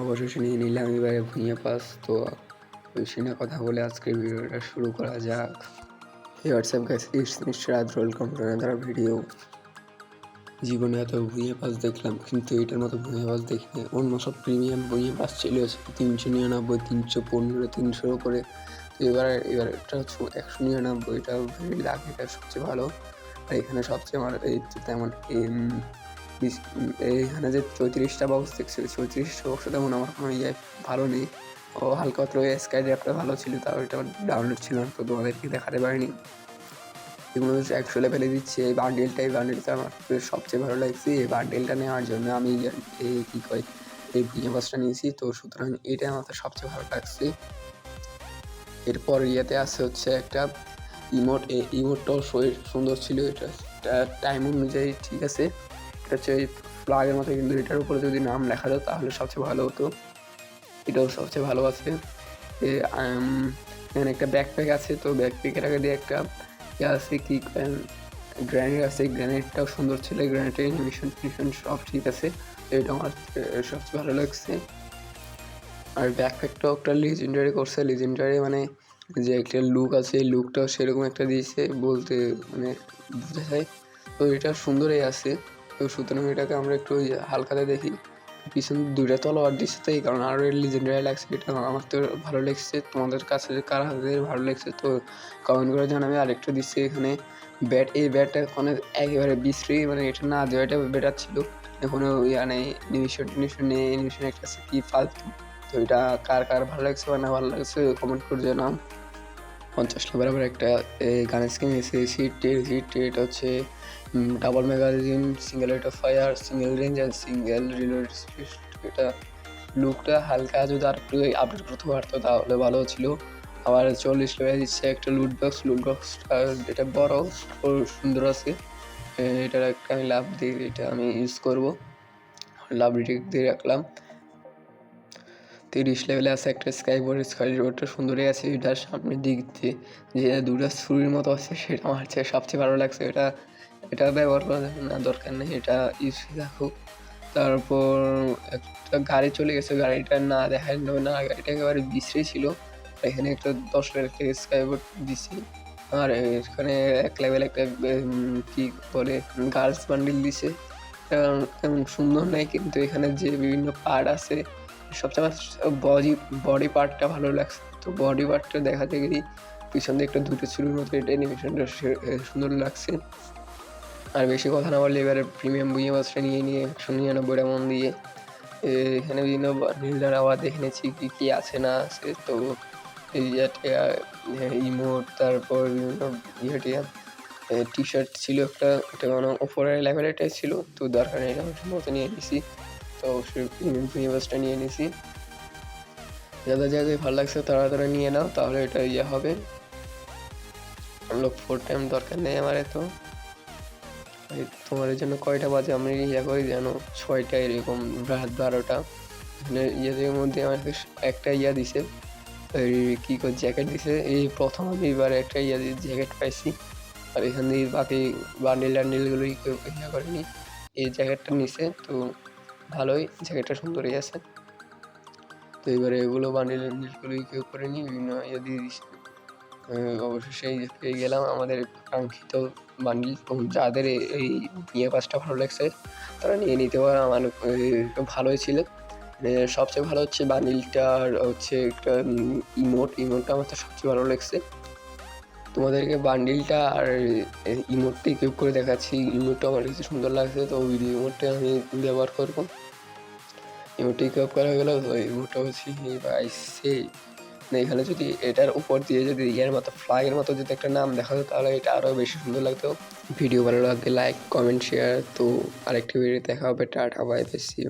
অবশেষে নিয়ে নিলাম, এবারে ভুঁইয়া পাস তো। বেশি না কথা বলে আজকের ভিডিওটা শুরু করা যাক। এই হোয়াটসঅ্যাপ গাছ ইটস মিস্টার আদর ওয়েলকাম টু ভিডিও জীবনে এত ভুঁইয়া পাস দেখলাম, কিন্তু এটার মতো ভুঁইয়া পাস দেখিনি। অন্য সব প্রিমিয়াম ভুঁইয়া পাস ছিল, তিনশো নিরানব্বই, তিনশো পনেরো তিনশো করে তো এবার এবার এটা হচ্ছে একশো নিরানব্বই এটা ভেরি লাখ এটা সবচেয়ে ভালো। আর এখানে সবচেয়ে আমার এই তেমন বিশ- উম, এইখানে যে চৌত্রিশটা বক্স দেখছি। চৌত্রিশটা বক্স তেমন আমার কোনো ইয়ে ভালো নেই। ও হালকা মাত্র স্কাই ড্রাফটা ভালো ছিল তাও এটা ডাউনলোড ছিল না তো তোমাদেরকে দেখাতে পারিনি। এগুলো একশো লেভেলে দিচ্ছে এই বান্ডেলটা এই বান্ডেলটা আমার সবচেয়ে ভালো লাগছে। এই বান্ডেলটা নেওয়ার জন্য আমি এই কী কয় এই বাসটা নিয়েছি তো সুতরাং এটা আমার তো সবচেয়ে ভালো লাগছে। এরপর ইয়েতে আছে হচ্ছে একটা ইমোট এই ইমোটটাও সুন্দর ছিল এটা টাইম অনুযায়ী ঠিক আছে। হচ্ছে ওই ফ্লাগের মতো কিন্তু এটার উপরে যদি নাম লেখা যেত তাহলে সবচেয়ে ভালো হতো। এটাও সবচেয়ে ভালো আছে। এখানে একটা ব্যাকপ্যাক আছে, তো ব্যাকপ্যাকের আগে দিয়ে একটা ইয়ে আছে কি গ্র্যানেড আছে। গ্র্যানেডটাও সুন্দর ছিল। গ্র্যানেডের অ্যানিমেশন টেনিমেশন সব ঠিক আছে। এটা আমার সবচেয়ে ভালো লাগছে। আর ব্যাকপ্যাকটাও একটা লিজেন্ডারি করছে। লিজেন্ডারি মানে যে একটা লুক আছে এই লুকটাও সেরকম একটা দিয়েছে বলতে মানে বোঝা যায় তো এটা সুন্দরই আছে। তো সুতরাং এটাকে আমরা একটু হালকাতে দেখি। পিছন দুইটা তলোয়ার দিচ্ছে তো, এই কারণে আরও লিজেন্ডারি লাগছে এটা আমার তো ভালো লাগছে। তোমাদের কাছে কার হাতে ভালো লাগছে তো কমেন্ট করে জানাবে। আরেকটা দিচ্ছে এখানে ব্যাট এই ব্যাটটা ওখানে একেবারে বিশ্রী মানে এটা না দেওয়াটা বেটার ছিল। এখনও মানে নিমিশন টিমিশন নেই নিমিশন একটা কি ফালতু। তো এটা কার কার ভালো লাগছে বা না ভালো লাগছে কমেন্ট করে জানাও। পঞ্চাশ লেবার আবার একটা গানের স্কিন এসে সিট সিট এটা হচ্ছে double magazine single rate of fire single range and single reload এটা লুকটা হালকা যদি আর একটু আপডেট করতে পারতো তাহলে ভালো ছিল। আবার চল্লিশ লেবার দিচ্ছে একটা লুট বক্স লুট বক্সটা এটা বড় সুন্দর আছে। এটার একটা আমি লাভ দিই এটা আমি ইউজ করব। লাভ রিটেক দিয়ে রাখলাম। তিরিশ লেভেলে আছে একটা স্কাই বোর্ড স্কাই বোর্ডটা সুন্দরই আছে, এটার সামনের দিক দিয়ে যে দুটো ছুরির মতো আছে, সেটা আমার হচ্ছে সবচেয়ে ভালো লাগছে। এটা এটা ব্যবহার করা না, দরকার নেই, এটা ইউজ রাখুক তারপর একটা গাড়ি চলে গেছে, গাড়িটা না নেবে না গাড়িটা একেবারে বিশ্রী ছিল। এখানে একটা দশ লেভেল স্কাই বোর্ড দিছি। আর এখানে এক লেভেল একটা কি বলে গার্লস বান্ডিল দিছে। তেমন সুন্দর নেই কিন্তু এখানে যে বিভিন্ন পার্ট আছে সবচেয়ে আমার বডি বডি পার্টটা ভালো লাগছে। তো বডি পার্টটা দেখাতে গেলেই পিছন দিয়ে একটা দুটো চুরির মতো এটা অ্যানিমেশনটা সুন্দর লাগছে। আর বেশি কথা না বললে এবারে প্রিমিয়াম বুইয়ে বাসটা নিয়ে নিয়ে একশো নিরানব্বইটা মন দিয়ে। এখানে বিভিন্ন নীলদার আবার দেখে নিয়েছি, কী কী আছে না আছে। তো এই ইমোট তারপর বিভিন্ন ইয়ে টিয়া টি শার্ট ছিল একটা, এটা মানে ওপরের লেভেলেরটাই ছিল। তো দরকার নেই, আমি সম্ভবত নিয়ে নিছি। তো ইউনিভার্সটা নিয়ে নিছি। যাদের জায়গায় ভালো লাগছে তারা তারা নিয়ে নাও, তাহলে এটা ইয়ে হবে। লোক ফোর টাইম দরকার নেই আমার এত। তোমার জন্য কয়টা বাজে আমি ইয়ে করি জানো ছয়টা এরকম, রাত বারোটা। এখানে ইয়েদের মধ্যে আমাকে একটা ইয়া দিছে, এই কী করে জ্যাকেট দিছে, এই প্রথম আমি এবারে একটা ইয়া জ্যাকেট পাইছি। আর এখান দিয়ে বাকি বান্ডিল টান্ডিলগুলোই কেউ ইয়ে করেনি। এই জ্যাকেটটা নিছে, তো ভালোই জ্যাকেটটা সুন্দরই আছে। তো এবারে এগুলো বান্ডিল টান্ডিলগুলোই কেউ করেনি বিভিন্ন ইয়ে দিয়ে অবশেষে পেয়ে গেলাম আমাদের কাঙ্ক্ষিত বান্ডিল। যাদের এই ইয়ে পাঁচটা ভালো লাগছে, তারা নিয়ে নিতে পারে। আমার ভালোই ছিল। মানে সবচেয়ে ভালো হচ্ছে বান্ডিলটা আর হচ্ছে একটা ইমোট ইমোটটা আমার তো সবচেয়ে ভালো লাগছে। তোমাদেরকে বান্ডিলটা আর ইমোটটা ইকুইপ করে দেখাচ্ছি। ইমোটটা আমার কাছে সুন্দর লাগছে, তো ওই ইমোটটা আমি ব্যবহার করব। ইমোটটা ইকুইপ করা হয়ে গেলো, তো ইমোটটা হচ্ছে বাইসে মানে এখানে যদি এটার উপর দিয়ে যদি ইয়ার মতো ফ্লাইয়ের মতো যদি একটা নাম দেখা হতো তাহলে এটা আরও বেশি সুন্দর লাগতো। ভিডিও ভালো লাগলে লাইক কমেন্ট শেয়ার তো আরেকটি ভিডিও দেখা হবে, টাটা বাই বেশি